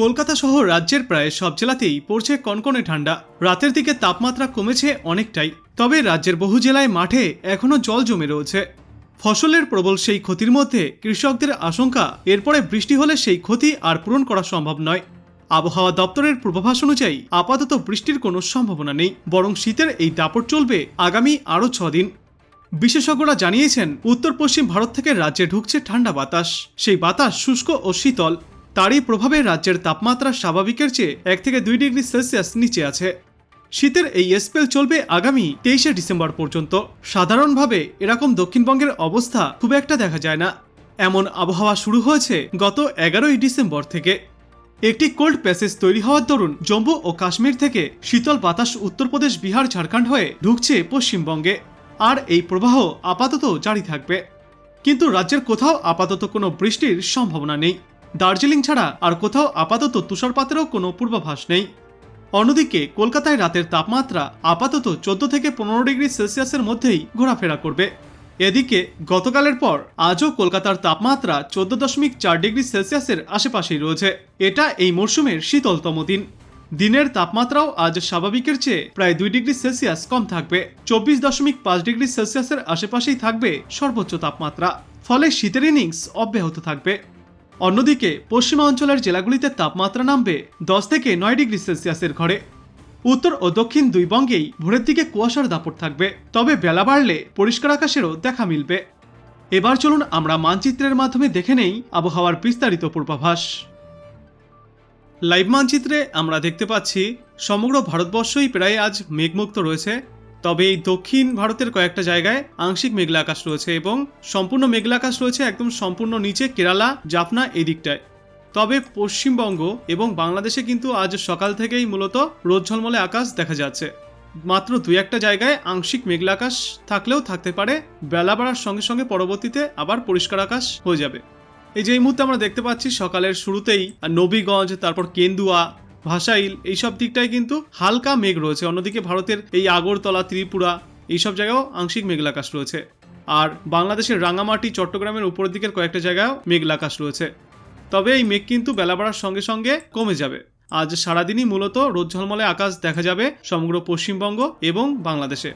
কলকাতা সহ রাজ্যের প্রায় সব জেলাতেই পড়ছে কনকনে ঠান্ডা। রাতের দিকে তাপমাত্রা কমেছে অনেকটাই, তবে রাজ্যের বহু জেলায় মাঠে এখনও জল জমে রয়েছে। ফসলের প্রবল সেই ক্ষতির মধ্যে কৃষকদের আশঙ্কা, এরপরে বৃষ্টি হলে সেই ক্ষতি আর পূরণ করা সম্ভব নয়। আবহাওয়া দপ্তরের পূর্বাভাস অনুযায়ী আপাতত বৃষ্টির কোনো সম্ভাবনা নেই, বরং শীতের এই দাপট চলবে আগামী আরও ছদিন। বিশেষজ্ঞরা জানিয়েছেন উত্তর পশ্চিম ভারত থেকে রাজ্যে ঢুকছে ঠান্ডা বাতাস, সেই বাতাস শুষ্ক ও শীতল। তারই প্রভাবে রাজ্যের তাপমাত্রা স্বাভাবিকের চেয়ে এক থেকে দুই ডিগ্রি সেলসিয়াস নিচে আছে। শীতের এই স্পেল চলবে আগামী তেইশে ডিসেম্বর পর্যন্ত। সাধারণভাবে এরকম দক্ষিণবঙ্গের অবস্থা খুব একটা দেখা যায় না। এমন আবহাওয়া শুরু হয়েছে গত এগারোই ডিসেম্বর থেকে। একটি কোল্ড প্যাসেজ তৈরি হওয়ার দরুন জম্মু ও কাশ্মীর থেকে শীতল বাতাস উত্তরপ্রদেশ বিহার, ঝাড়খণ্ড হয়ে ঢুকছে পশ্চিমবঙ্গে। আর এই প্রবাহ আপাতত জারি থাকবে। কিন্তু রাজ্যের কোথাও আপাতত কোনো বৃষ্টির সম্ভাবনা নেই। দার্জিলিং ছাড়া আর কোথাও আপাতত তুষারপাতেরও কোনো পূর্বাভাস নেই। অন্যদিকে, কলকাতায় রাতের তাপমাত্রা আপাতত চোদ্দ থেকে পনেরো ডিগ্রি সেলসিয়াসের মধ্যেই ঘোরাফেরা করবে। এদিকে, গতকালের পর আজও কলকাতার তাপমাত্রা চোদ্দ দশমিক চার ডিগ্রি সেলসিয়াসের আশেপাশেই রয়েছে। এটা এই মরশুমের শীতলতম দিন। দিনের তাপমাত্রাও আজ স্বাভাবিকের চেয়ে প্রায় দুই ডিগ্রি সেলসিয়াস কম থাকবে। চব্বিশ দশমিক পাঁচ ডিগ্রি সেলসিয়াসের আশেপাশেই থাকবে সর্বোচ্চ তাপমাত্রা। ফলে শীতের ইনিংস অব্যাহত থাকবে। অন্যদিকে পশ্চিমাঞ্চলের জেলাগুলিতে তাপমাত্রা নামবে দশ থেকে নয় ডিগ্রি সেলসিয়াসের ঘরে। উত্তর ও দক্ষিণ দুই বঙ্গেই ভোরের দিকে কুয়াশার দাপট থাকবে, তবে বেলা বাড়লে পরিষ্কার আকাশেরও দেখা মিলবে। এবার চলুন আমরা মানচিত্রের মাধ্যমে দেখে নেই আবহাওয়ার বিস্তারিত পূর্বাভাস। লাইভ মানচিত্রে আমরা দেখতে পাচ্ছি, সমগ্র ভারতবর্ষই প্রায় আজ মেঘমুক্ত রয়েছে। তবে এই দক্ষিণ ভারতের কয়েকটা জায়গায় আংশিক মেঘলা আকাশ রয়েছে এবং সম্পূর্ণ মেঘলা আকাশ রয়েছে একদম সম্পূর্ণ নিচে কেরালা, জাফনা এই দিকটায় তবে পশ্চিমবঙ্গ এবং বাংলাদেশে কিন্তু আজ সকাল থেকেই মূলত রোদ ঝলমলে আকাশ দেখা যাচ্ছে। মাত্র দুই একটা জায়গায় আংশিক মেঘলা আকাশ থাকলেও থাকতে পারে, বেলা বাড়ার সঙ্গে সঙ্গে পরবর্তীতে আবার পরিষ্কার আকাশ হয়ে যাবে। এই যে এই মুহূর্তে আমরা দেখতে পাচ্ছি সকালের শুরুতেই নবীগঞ্জ, তারপর কেন্দুয়া ভাসাইল এইসব দিকটায় কিন্তু হালকা মেঘ রয়েছে। অন্যদিকে ভারতের এই আগরতলা, ত্রিপুরা, এইসব জায়গাও আংশিক মেঘলা আকাশ রয়েছে। আর বাংলাদেশের রাঙামাটি, চট্টগ্রামের উপরের দিকের কয়েকটা জায়গায়ও মেঘলা আকাশ রয়েছে। তবে এই মেঘ কিন্তু বেলা বাড়ার সঙ্গে সঙ্গে কমে যাবে। আজ সারাদিনই মূলত রোদ ঝলমলে আকাশ দেখা যাবে সমগ্র পশ্চিমবঙ্গ এবং বাংলাদেশে।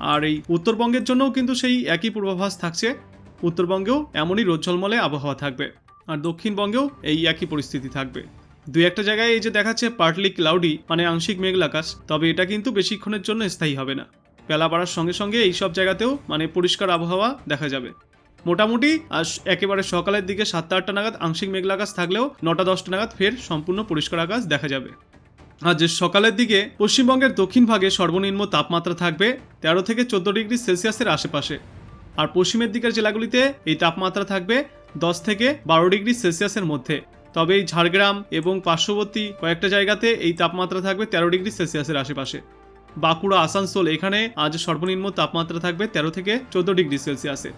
আর এই উত্তরবঙ্গের জন্যও কিন্তু সেই একই পূর্বাভাস থাকছে। উত্তরবঙ্গেও এমনই রোদ ঝলমলে আবহাওয়া থাকবে। আর দক্ষিণবঙ্গেও এই একই পরিস্থিতি থাকবে। দুই একটা জায়গায় এই যে দেখাচ্ছে পার্টলি ক্লাউডি মানে আংশিক মেঘলা আকাশ, তবে এটা কিন্তু বেশিক্ষণের জন্য স্থায়ী হবে না। বেলা বাড়ার সঙ্গে সঙ্গে এই সব জায়গাতেও মানে পরিষ্কার আবহাওয়া দেখা যাবে। মোটামুটি আজ একেবারে সকালের দিকে সাতটা আটটা নাগাদ আংশিক মেঘলা আকাশ থাকলেও নটা দশটা নাগাদ ফের সম্পূর্ণ পরিষ্কার আকাশ দেখা যাবে। আজ সকালের দিকে পশ্চিমবঙ্গের দক্ষিণ ভাগে সর্বনিম্ন তাপমাত্রা থাকবে তেরো থেকে চোদ্দ ডিগ্রি সেলসিয়াসের আশেপাশে। আর পশ্চিমের দিকের জেলাগুলিতে এই তাপমাত্রা থাকবে দশ থেকে বারো ডিগ্রি সেলসিয়াসের মধ্যে। তবে এই ঝাড়গ্রাম এবং পার্শ্ববর্তী কয়েকটা জায়গাতে এই তাপমাত্রা থাকবে তেরো ডিগ্রি সেলসিয়াসের আশেপাশে। বাঁকুড়া, আসানসোল এখানে আজ সর্বনিম্ন তাপমাত্রা থাকবে তেরো থেকে চোদ্দ ডিগ্রি সেলসিয়াসে।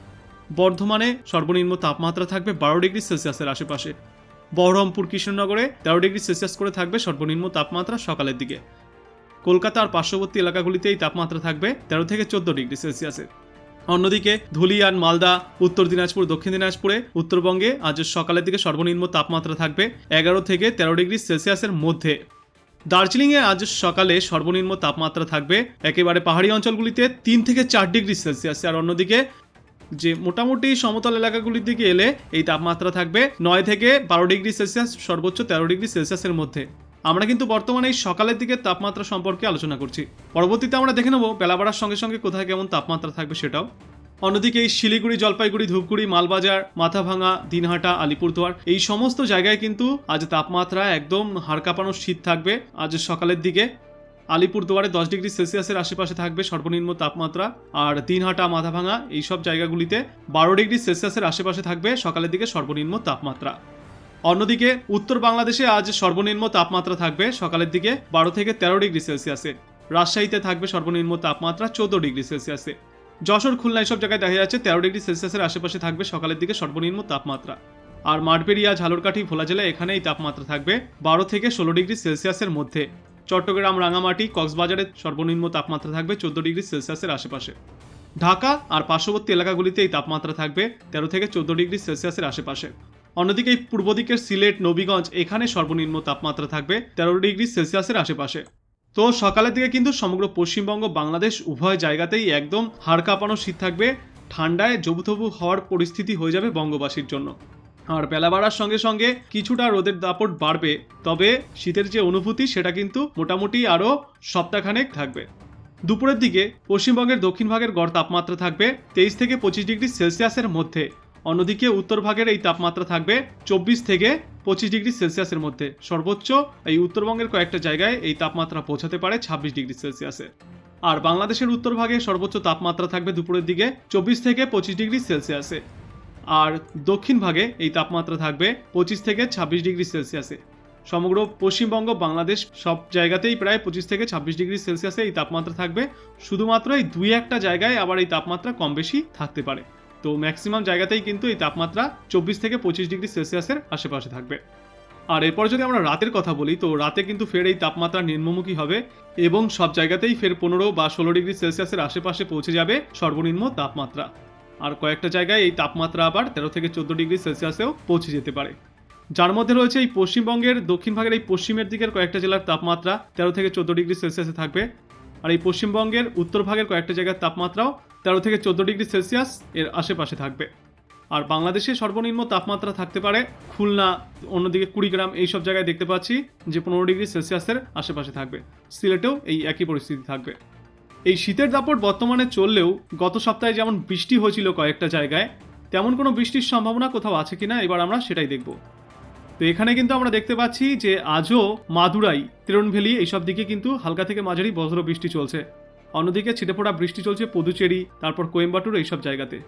বর্ধমানে সর্বনিম্ন তাপমাত্রা থাকবে বারো ডিগ্রি সেলসিয়াসের আশেপাশে। বহরমপুর কৃষ্ণনগরে তেরো ডিগ্রি সেলসিয়াস করে থাকবে সর্বনিম্ন তাপমাত্রা সকালের দিকে। কলকাতার পার্শ্ববর্তী এলাকাগুলিতে এই তাপমাত্রা থাকবে তেরো থেকে চোদ্দ ডিগ্রি সেলসিয়াসে অন্যদিকে ধুলিয়ান মালদা, উত্তর দিনাজপুর, দক্ষিণ দিনাজপুরে উত্তরবঙ্গে আজ সকালের দিকে সর্বনিম্ন তাপমাত্রা থাকবে এগারো থেকে তেরো ডিগ্রি সেলসিয়াসের মধ্যে। দার্জিলিংয়ে আজ সকালে সর্বনিম্ন তাপমাত্রা থাকবে একেবারে পাহাড়ি অঞ্চলগুলিতে তিন থেকে চার ডিগ্রি সেলসিয়াস। আর অন্যদিকে যে মোটামুটি সমতল এলাকাগুলির দিকে এলে এই তাপমাত্রা থাকবে নয় থেকে বারো ডিগ্রি সেলসিয়াস, সর্বোচ্চ তেরো ডিগ্রি সেলসিয়াসের মধ্যে। আমরা কিন্তু বর্তমানে এই সকালের দিকে তাপমাত্রা সম্পর্কে আলোচনা করছি। পরবর্তীতে আমরা দেখে নেব বেলা বাড়ার সঙ্গে সঙ্গে কোথায় কেমন তাপমাত্রা থাকবে সেটাও। অন্যদিকে এই শিলিগুড়ি, জলপাইগুড়ি, ধূপগুড়ি, মালবাজার, মাথাভাঙা, দিনহাটা, আলিপুরদুয়ার এই সমস্ত জায়গায় কিন্তু আজ তাপমাত্রা একদম হাড় কাঁপানো শীত থাকবে। আজ সকালের দিকে আলিপুরদুয়ারে দশ ডিগ্রি সেলসিয়াসের আশেপাশে থাকবে সর্বনিম্ন তাপমাত্রা। আর দিনহাটা, মাথাভাঙা এইসব জায়গাগুলিতে বারো ডিগ্রি সেলসিয়াসের আশেপাশে থাকবে সকালের দিকে সর্বনিম্ন তাপমাত্রা। অন্যদিকে, উত্তর বাংলাদেশে আজ সর্বনিম্ন তাপমাত্রা থাকবে সকালের দিকে বারো থেকে তেরো ডিগ্রি সেলসিয়াসে। রাজশাহীতে থাকবে সর্বনিম্ন তাপমাত্রা চোদ্দ ডিগ্রি সেলসিয়াসে। যশোর, খুলনা এইসব জায়গায় দেখা যাচ্ছে তেরো ডিগ্রি সেলসিয়াসের আশেপাশে থাকবে সকালের দিকে সর্বনিম্ন তাপমাত্রা। আর মাঠবেড়িয়া ঝালরকাঠি, ভোলা জেলায় এখানে এই তাপমাত্রা থাকবে বারো থেকে ষোলো ডিগ্রি সেলসিয়াসের মধ্যে। চট্টগ্রাম রাঙামাটি কক্সবাজারের সর্বনিম্ন তাপমাত্রা থাকবে চোদ্দ ডিগ্রি সেলসিয়াসের আশেপাশে। ঢাকা আর পার্শ্ববর্তী এলাকাগুলিতে এই তাপমাত্রা থাকবে তেরো থেকে চোদ্দ ডিগ্রি সেলসিয়াসের আশেপাশে। অন্যদিকে পূর্ব দিকের সিলেট, নবীগঞ্জ, এখানে সর্বনিম্ন তাপমাত্রা থাকবে তেরো ডিগ্রি সেলসিয়াসের আশেপাশে। তো সকালের দিকে কিন্তু সমগ্র পশ্চিমবঙ্গ, বাংলাদেশ উভয় জায়গাতেই একদম হাড় কাঁপানো শীত থাকবে। ঠান্ডায় জবুথবু হওয়ার পরিস্থিতি হয়ে যাবে বঙ্গবাসীর জন্য। আর বেলা বাড়ার সঙ্গে সঙ্গে কিছুটা রোদের দাপট বাড়বে, তবে শীতের যে অনুভূতি সেটা কিন্তু মোটামুটি আরও সপ্তাহখানেক থাকবে। দুপুরের দিকে পশ্চিমবঙ্গের দক্ষিণ ভাগের গড় তাপমাত্রা থাকবে তেইশ থেকে পঁচিশ ডিগ্রি সেলসিয়াসের মধ্যে। অন্যদিকে উত্তর ভাগের এই তাপমাত্রা থাকবে চব্বিশ থেকে পঁচিশ ডিগ্রি সেলসিয়াসের মধ্যে। সর্বোচ্চ এই উত্তরবঙ্গের কয়েকটা জায়গায় এই তাপমাত্রা পৌঁছাতে পারে ছাব্বিশ ডিগ্রি সেলসিয়াসে। আর বাংলাদেশের উত্তর ভাগে সর্বোচ্চ তাপমাত্রা থাকবে দুপুরের দিকে চব্বিশ থেকে পঁচিশ ডিগ্রি সেলসিয়াসে। আর দক্ষিণ ভাগে এই তাপমাত্রা থাকবে পঁচিশ থেকে ছাব্বিশ ডিগ্রি সেলসিয়াসে। সমগ্র পশ্চিমবঙ্গ, বাংলাদেশ সব জায়গাতেই প্রায় পঁচিশ থেকে ছাব্বিশ ডিগ্রি সেলসিয়াসে এই তাপমাত্রা থাকবে। শুধুমাত্র এই দুই একটা জায়গায় আবার এই তাপমাত্রা কম বেশি থাকতে পারে। তো ম্যাক্সিমাম জায়গাতেই কিন্তু এই তাপমাত্রা চব্বিশ থেকে পঁচিশ ডিগ্রি সেলসিয়াসের আশেপাশে থাকবে। আর এরপর যদি আমরা রাতের কথা বলি, তো রাতে কিন্তু ফের এই তাপমাত্রা নিম্নমুখী হবে এবং সব জায়গাতেই ফের পনেরো বা ষোলো ডিগ্রি সেলসিয়াসের আশেপাশে পৌঁছে যাবে সর্বনিম্ন তাপমাত্রা। আর কয়েকটা জায়গায় এই তাপমাত্রা আবার তেরো থেকে চোদ্দ ডিগ্রি সেলসিয়াসেও পৌঁছে যেতে পারে। যার মধ্যে রয়েছে এই পশ্চিমবঙ্গের দক্ষিণ ভাগের এই পশ্চিমের দিকের কয়েকটা জেলার তাপমাত্রা তেরো থেকে চোদ্দ ডিগ্রি সেলসিয়াসে থাকবে। আর এই পশ্চিমবঙ্গের উত্তর ভাগের কয়েকটা জায়গার তাপমাত্রাও তেরো থেকে চোদ্দ ডিগ্রি সেলসিয়াস এর আশেপাশে থাকবে। আর বাংলাদেশে সর্বনিম্ন তাপমাত্রা থাকতে পারে খুলনা, অন্যদিকে কুড়িগ্রাম এইসব জায়গায় দেখতে পাচ্ছি যে পনেরো ডিগ্রি সেলসিয়াসের আশেপাশে থাকবে। সিলেটেও এই একই পরিস্থিতি থাকবে। এই শীতের দাপট বর্তমানে চললেও গত সপ্তাহে যেমন বৃষ্টি হয়েছিল কয়েকটা জায়গায়, তেমন কোনো বৃষ্টির সম্ভাবনা কোথাও আছে কিনা এবার আমরা সেটাই দেখব। তো এখানে কিন্তু আমরা দেখতে পাচ্ছি যে আজও মাদুরাই, তিরণভেলি এইসব দিকে কিন্তু হালকা থেকে মাঝারি বজ্র বৃষ্টি চলছে। অন্যদিকে ছিটেফোঁটা বৃষ্টি চলছে পদুচেরি, তারপর কোয়েম্বাটুর এইসব জায়গাতে।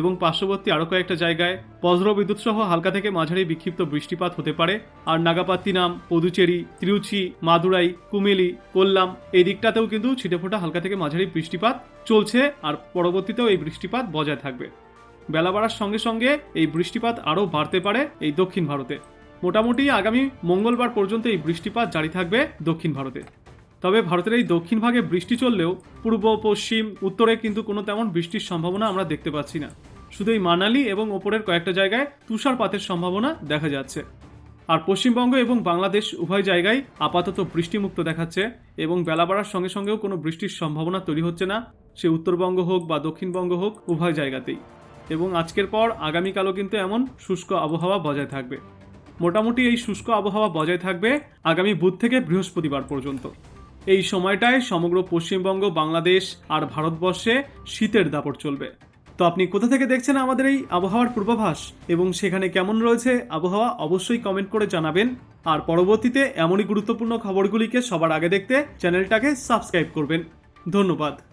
এবং পার্শ্ববর্তী আরও কয়েকটা জায়গায় বজ্র বিদ্যুৎ সহ হালকা থেকে মাঝারি বিক্ষিপ্ত বৃষ্টিপাত হতে পারে। আর নাগাপাত্তিনাম, পদুচেরি ত্রিউচি মাদুরাই, কুমিলি, কোল্লাম এই দিকটাতেও কিন্তু ছিটেফোঁটা হালকা থেকে মাঝারি বৃষ্টিপাত চলছে আর পরবর্তীতেও এই বৃষ্টিপাত বজায় থাকবে। বেলা বাড়ার সঙ্গে সঙ্গে এই বৃষ্টিপাত আরও বাড়তে পারে এই দক্ষিণ ভারতে। মোটামুটি আগামী মঙ্গলবার পর্যন্ত এই বৃষ্টিপাত জারি থাকবে দক্ষিণ ভারতে। তবে ভারতের এই দক্ষিণ ভাগে বৃষ্টি চললেও পূর্ব, পশ্চিম, উত্তরে কিন্তু কোনো তেমন বৃষ্টির সম্ভাবনা আমরা দেখতে পাচ্ছি না। শুধু এই মানালি এবং ওপরের কয়েকটা জায়গায় তুষারপাতের সম্ভাবনা দেখা যাচ্ছে। আর পশ্চিমবঙ্গ এবং বাংলাদেশ উভয় জায়গায় আপাতত বৃষ্টিমুক্ত দেখাচ্ছে এবং বেলা বাড়ার সঙ্গে সঙ্গেও কোনো বৃষ্টির সম্ভাবনা তৈরি হচ্ছে না। সে উত্তরবঙ্গ হোক বা দক্ষিণবঙ্গ হোক, উভয় জায়গাতেই। এবং আজকের পর আগামীকালও কিন্তু এমন শুষ্ক আবহাওয়া বজায় থাকবে। মোটামুটি এই শুষ্ক আবহাওয়া বজায় থাকবে আগামী বুধ থেকে বৃহস্পতিবার পর্যন্ত। এই সময়টায় সমগ্র পশ্চিমবঙ্গ, বাংলাদেশ আর ভারতবর্ষে শীতের দাপট চলবে। তো আপনি কোথা থেকে দেখছেন আমাদের এই আবহাওয়ার পূর্বাভাস এবং সেখানে কেমন রয়েছে আবহাওয়া অবশ্যই কমেন্ট করে জানাবেন। আর পরবর্তীতে এমনই গুরুত্বপূর্ণ খবরগুলিকে সবার আগে দেখতে চ্যানেলটাকে সাবস্ক্রাইব করবেন। ধন্যবাদ।